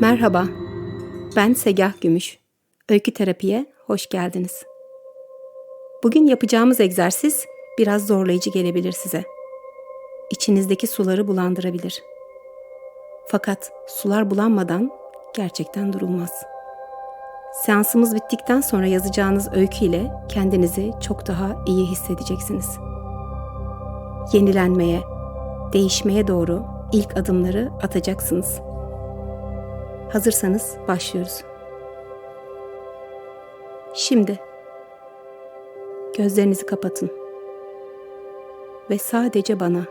Merhaba, ben Segah Gümüş. Öykü terapiye hoş geldiniz. Bugün yapacağımız egzersiz biraz zorlayıcı gelebilir size. İçinizdeki suları bulandırabilir. Fakat sular bulanmadan gerçekten durulmaz. Seansımız bittikten sonra yazacağınız öykü ile kendinizi çok daha iyi hissedeceksiniz. Yenilenmeye, değişmeye doğru ilk adımları atacaksınız. Hazırsanız başlıyoruz. Şimdi gözlerinizi kapatın ve sadece bana,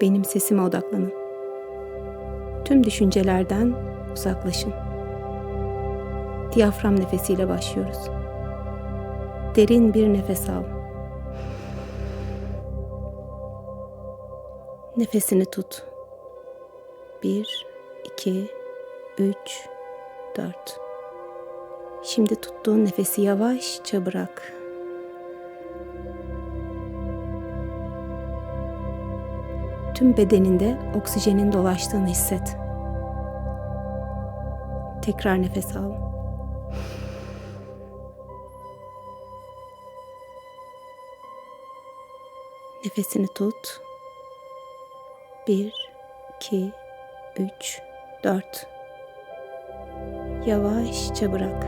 benim sesime odaklanın. Tüm düşüncelerden uzaklaşın. Diyafram nefesiyle başlıyoruz. Derin bir nefes al. Nefesini tut. Bir, iki, üç, dört. Şimdi tuttuğun nefesi yavaşça bırak. Tüm bedeninde oksijenin dolaştığını hisset. Tekrar nefes al. Nefesini tut. Bir, iki, üç, dört. Yavaşça bırak.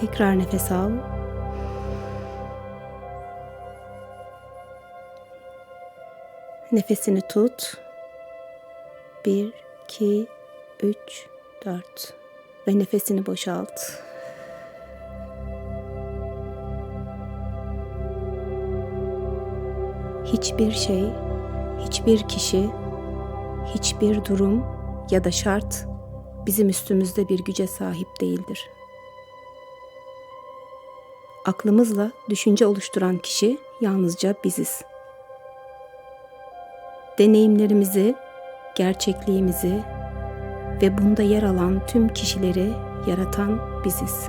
Tekrar nefes al. Nefesini tut. Bir, iki, üç, dört. Ve nefesini boşalt. Hiçbir şey, hiçbir kişi, hiçbir durum ya da şart bizim üstümüzde bir güce sahip değildir. Aklımızla düşünce oluşturan kişi yalnızca biziz. Deneyimlerimizi, gerçekliğimizi ve bunda yer alan tüm kişileri yaratan biziz.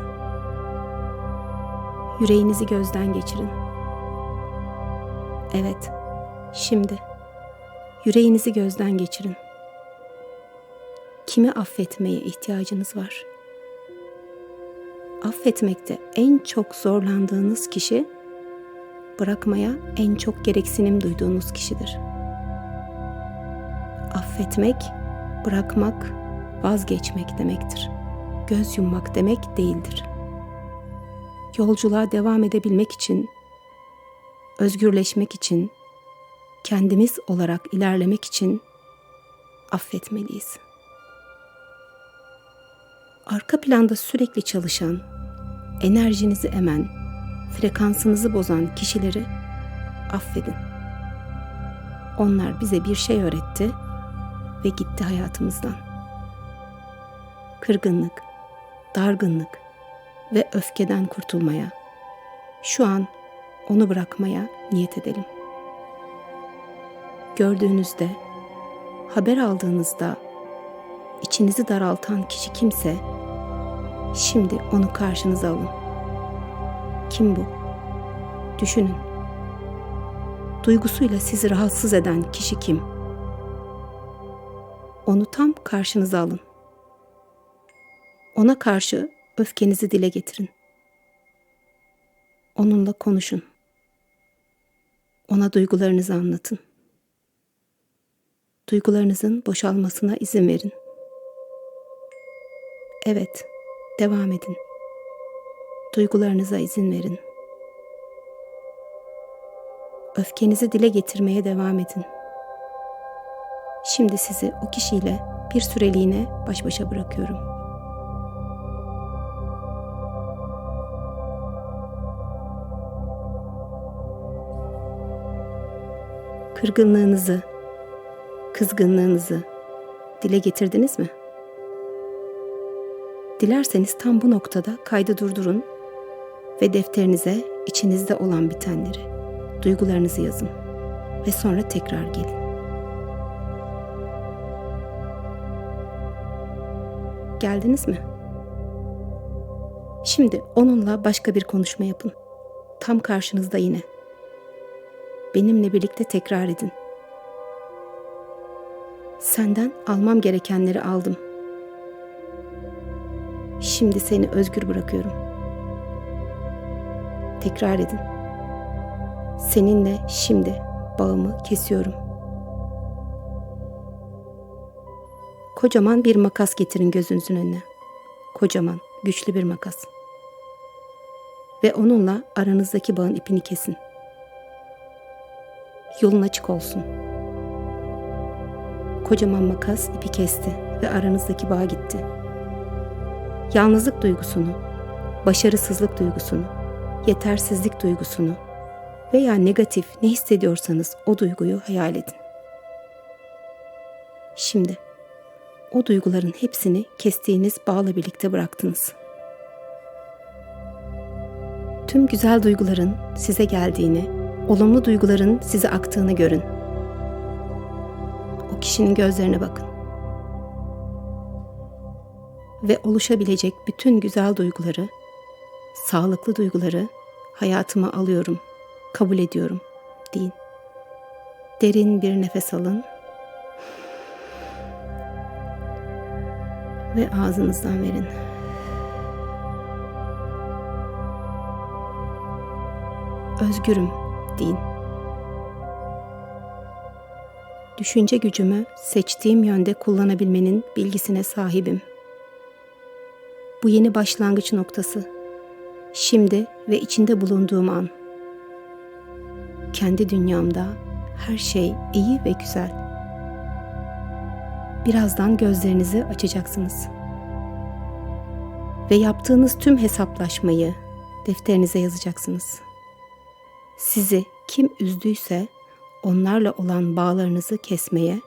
Yüreğinizi gözden geçirin. Evet, şimdi yüreğinizi gözden geçirin. Kimi affetmeye ihtiyacınız var? Affetmekte en çok zorlandığınız kişi bırakmaya en çok gereksinim duyduğunuz kişidir. Affetmek, bırakmak, vazgeçmek demektir. Göz yummak demek değildir. Yolculuğa devam edebilmek için, özgürleşmek için, kendimiz olarak ilerlemek için affetmeliyiz. Arka planda sürekli çalışan, enerjinizi emen, frekansınızı bozan kişileri affedin. Onlar bize bir şey öğretti ve gitti hayatımızdan. Kırgınlık, dargınlık ve öfkeden kurtulmaya, şu an onu bırakmaya niyet edelim. Gördüğünüzde, haber aldığınızda içinizi daraltan kişi kimse, şimdi onu karşınıza alın. Kim bu? Düşünün. Duygusuyla sizi rahatsız eden kişi kim? Onu tam karşınıza alın. Ona karşı öfkenizi dile getirin. Onunla konuşun. Ona duygularınızı anlatın. Duygularınızın boşalmasına izin verin. Evet, devam edin. Duygularınıza izin verin. Öfkenizi dile getirmeye devam edin. Şimdi sizi o kişiyle bir süreliğine baş başa bırakıyorum. Kırgınlığınızı, kızgınlığınızı dile getirdiniz mi? Dilerseniz tam bu noktada kaydı durdurun ve defterinize içinizde olan bitenleri, duygularınızı yazın ve sonra tekrar gelin. Geldiniz mi? Şimdi onunla başka bir konuşma yapın. Tam karşınızda yine. benimle birlikte tekrar edin. Senden almam gerekenleri aldım. Şimdi seni özgür bırakıyorum. Tekrar edin. Seninle şimdi bağımı kesiyorum. Kocaman bir makas getirin gözünüzün önüne. Kocaman, güçlü bir makas. Ve onunla aranızdaki bağın ipini kesin. Yolun açık olsun. Kocaman makas ipi kesti ve aranızdaki bağ gitti. Yalnızlık duygusunu, başarısızlık duygusunu, yetersizlik duygusunu veya negatif ne hissediyorsanız o duyguyu hayal edin. Şimdi o duyguların hepsini kestiğiniz bağla birlikte bıraktınız. Tüm güzel duyguların size geldiğini, olumlu duyguların size aktığını görün. Kişinin gözlerine bakın. Ve oluşabilecek bütün güzel duyguları, sağlıklı duyguları hayatıma alıyorum, kabul ediyorum deyin. Derin bir nefes alın ve ağzınızdan verin. Özgürüm deyin. Düşünce gücümü seçtiğim yönde kullanabilmenin bilgisine sahibim. Bu yeni başlangıç noktası. Şimdi ve içinde bulunduğum an. Kendi dünyamda her şey iyi ve güzel. Birazdan gözlerinizi açacaksınız. Ve yaptığınız tüm hesaplaşmayı defterinize yazacaksınız. Sizi kim üzdüyse onlarla olan bağlarınızı kesmeye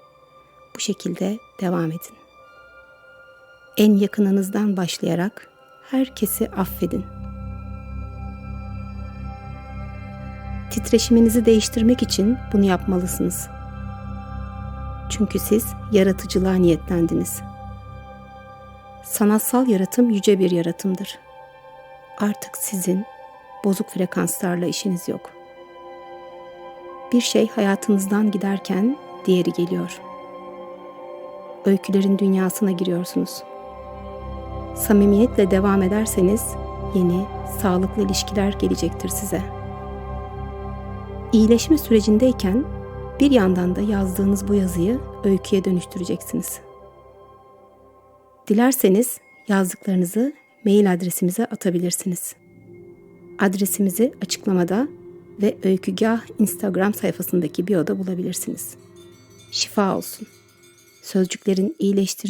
bu şekilde devam edin. En yakınınızdan başlayarak herkesi affedin. Titreşiminizi değiştirmek için bunu yapmalısınız. Çünkü siz yaratıcılığa niyetlendiniz. Sanatsal yaratım yüce bir yaratımdır. Artık sizin bozuk frekanslarla işiniz yok. Bir şey hayatınızdan giderken diğeri geliyor. Öykülerin dünyasına giriyorsunuz. Samimiyetle devam ederseniz yeni, sağlıklı ilişkiler gelecektir size. İyileşme sürecindeyken bir yandan da yazdığınız bu yazıyı öyküye dönüştüreceksiniz. Dilerseniz yazdıklarınızı mail adresimize atabilirsiniz. Adresimizi açıklamada ve Öykügah Instagram sayfasındaki bio'da bulabilirsiniz. Şifa olsun. Sözcüklerin iyileştirici